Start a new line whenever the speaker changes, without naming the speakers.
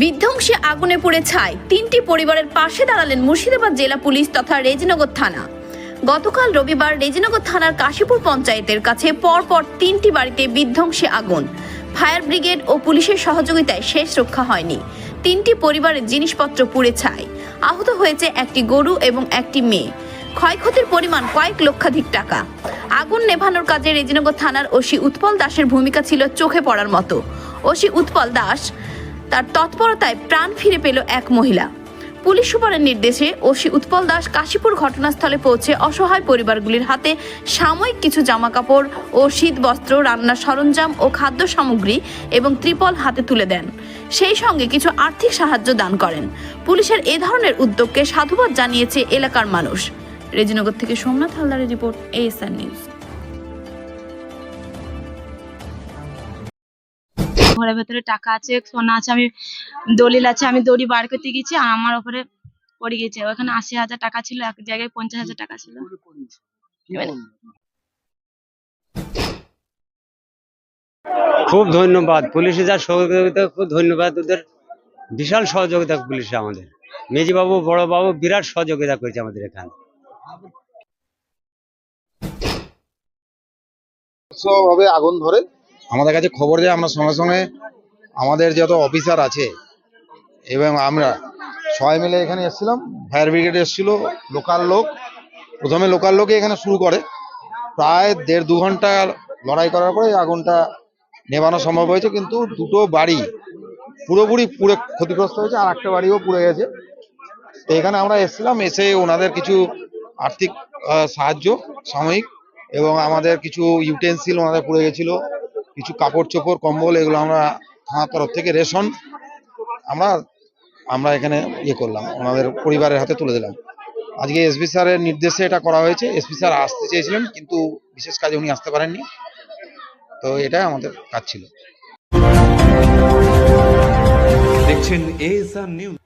বিধ্বংসী আগুনে পুড়ে ছাই। তিনটি পরিবারের পাশে দাঁড়ালেন মুর্শিদাবাদ জেলা পুলিশ তথা রেজিনগর থানা। গতকাল রবিবার রেজিনগর থানার কাশীপুর পঞ্চায়েতের কাছে পরপর তিনটি বাড়িতে বিধ্বংসী আগুন। ফায়ার ব্রিগেড ও পুলিশের সহযোগিতায় শেষ রক্ষা হয়নি। তিনটি পরিবারের জিনিসপত্র পুড়ে ছাই। আহত হয়েছে একটি গরু এবং একটি মেয়ে। ক্ষয়ক্ষতির পরিমাণ কয়েক লক্ষাধিক টাকা। আগুন নেভানোর কাজে রেজিনগর থানার ওসি উৎপল দাসের ভূমিকা ছিল চোখে পড়ার মতো। ওসি উৎপল দাস তার তৎপরতায় প্রাণ ফিরে পেল এক মহিলা। পুলিশ সুপারের নির্দেশে ওসি উৎপল দাস কাশীপুর ঘটনাস্থলে পৌঁছে অসহায় পরিবারগুলির হাতে সাময়িক কিছু জামাকাপড় ও শীত বস্ত্র রান্নার সরঞ্জাম ও খাদ্য সামগ্রী এবং ত্রিপল হাতে তুলে দেন। সেই সঙ্গে কিছু আর্থিক সাহায্য দান করেন। পুলিশের এ ধরনের উদ্যোগকে সাধুবাদ জানিয়েছে এলাকার মানুষ। রেজিনগর থেকে সোমনাথ হালদারের রিপোর্ট এএসআর নিউজ
ঘরের ভেতরে টাকা আছে সোনা আছে আমি দলিল আছে আমি দড়ি বার করতে গেছি আর আমার ওপরে পড়ে গেছে। ওখানে আশি হাজার টাকা ছিল এক জায়গায় পঞ্চাশ হাজার টাকা ছিল।
খুব ধন্যবাদ। পুলিশে যা সহযোগিতা খুব ধন্যবাদ। ওদের বিশাল সহযোগিতা পুলিশে আমাদের। মেজবাবু বড়বাবু বিরাট সহযোগিতা করেছে আমাদের এখানে।
ভাবে আগুন ধরে। আমাদের কাছে খবর যায় আমরা সঙ্গে সঙ্গে আমাদের যত অফিসার আছে এবং আমরা সবাই মিলে এখানে এসেছিলাম। ফায়ার ব্রিগেড এসেছিল, লোকাল লোক, প্রথমে লোকাল লোকে এখানে শুরু করে। প্রায় দেড় দু ঘণ্টা লড়াই করার পরে আগুনটা নেভানো সম্ভব হয়েছে, কিন্তু দুটো বাড়ি পুরোপুরি পুরো ক্ষতিগ্রস্ত হয়েছে, আর একটা বাড়িও পুড়ে গেছে। তো এখানে আমরা এসেছিলাম, এসে ওনাদের কিছু আর্থিক সাহায্য, সাময়িক, এবং আমাদের কিছু ইউটেন্সিল ওনাদের পুড়ে গেছিল। কিছু কাপড় চোপড় কম্বল, এগুলো আমরা থানার তরফ থেকে রেশন আমরা আমরা এখানে ইয়ে করলাম, ওনাদের পরিবারের হাতে তুলে দিলাম। আজকে এসপি স্যারের নির্দেশে এটা করা হয়েছে এসপি স্যার আসতে চেয়েছিলেন, কিন্তু বিশেষ কাজে উনি আসতে পারেননি। তো এটাই আমাদের কাজ ছিল।
দেখছেন এএসআর নিউজ